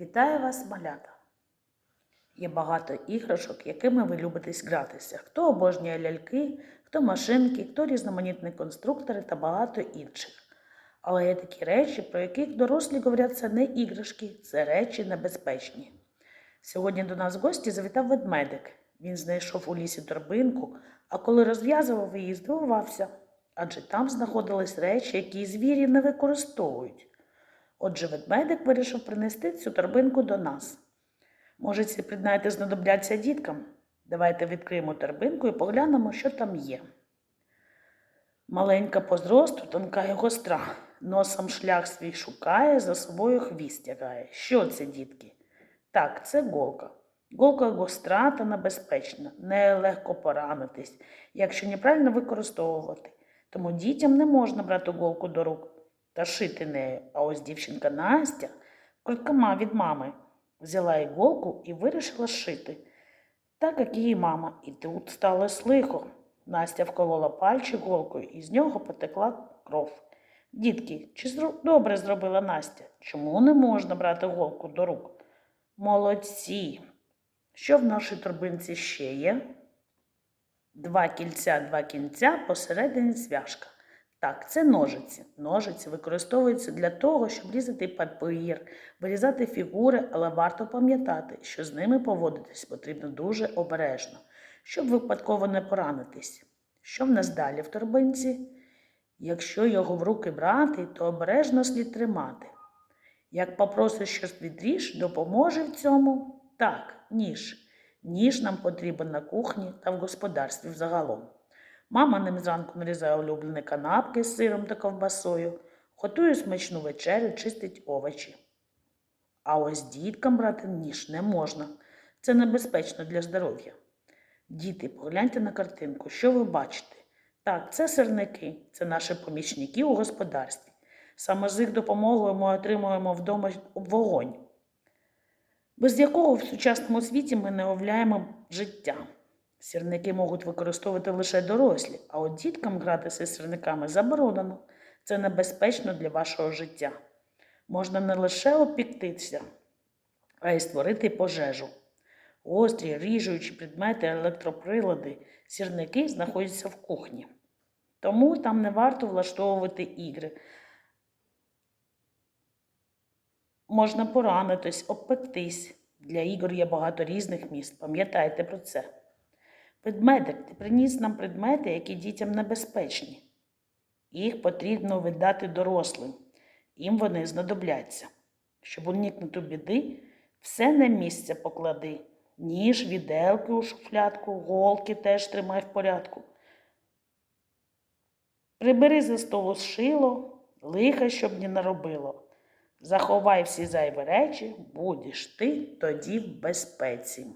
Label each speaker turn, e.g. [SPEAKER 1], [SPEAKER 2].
[SPEAKER 1] Вітаю вас, малята! Є багато іграшок, якими ви любитесь гратися. Хто обожнює ляльки, хто машинки, хто різноманітні конструктори та багато інших. Але є такі речі, про яких дорослі говорять, це не іграшки, це речі небезпечні. Сьогодні до нас в гості завітав ведмедик. Він знайшов у лісі торбинку, а коли розв'язував її, здивувався, адже там знаходились речі, які звірі не використовують. Отже, ведмедик вирішив принести цю торбинку до нас. Може, ці предмети знадобляться діткам? Давайте відкриємо торбинку і поглянемо, що там є. Маленька по зросту, тонка і гостра. Носом шлях свій шукає, за собою хвіст тягає. Що це, дітки? Так, це голка. Голка гостра та небезпечна, нею легко поранитись, якщо неправильно використовувати. Тому дітям не можна брати голку до рук та шити нею. А ось дівчинка Настя, короткома від мами, взяла іголку і вирішила шити, так як її мама. І тут сталося лихо. Настя вколола пальчик голкою, і з нього потекла кров. Дітки, чи добре зробила Настя? Чому не можна брати голку до рук? Молодці! Що в нашій торбинці ще є? Два кільця, два кінця, посередині цвяшка. Так, це ножиці. Ножиці використовуються для того, щоб різати папір, вирізати фігури, але варто пам'ятати, що з ними поводитись потрібно дуже обережно, щоб випадково не поранитись. Що в нас далі в торбинці? Якщо його в руки брати, то обережно слід тримати. Як попросиш щось відріж, допоможе в цьому? Так, ніж. Ніж нам потрібен на кухні та в господарстві взагалом. Мама ним зранку нарізає улюблені канапки з сиром та ковбасою, готує смачну вечерю, чистить овочі. А ось діткам брати ніж не можна. Це небезпечно для здоров'я. Діти, погляньте на картинку, що ви бачите? Так, це сирники, це наші помічники у господарстві. Саме з їх допомогою ми отримуємо вдома вогонь, без якого в сучасному світі ми не уявляємо життя. Сірники можуть використовувати лише дорослі, а от діткам гратися з сірниками заборонено. Це небезпечно для вашого життя. Можна не лише опіктися, а й створити пожежу. Гострі, ріжучі предмети, електроприлади, сірники знаходяться в кухні. Тому там не варто влаштовувати ігри. Можна поранитись, обпектись. Для ігор є багато різних міст. Пам'ятайте про це. Ведмедик, ти приніс нам предмети, які дітям небезпечні. Їх потрібно видати дорослим. Їм вони знадобляться. Щоб уникнути біди, все на місце поклади. Ніж, віделки у шуфлядку, голки теж тримай в порядку. Прибери за столу шило, лиха, щоб не наробило. Заховай всі зайві речі, будеш ти тоді в безпеці.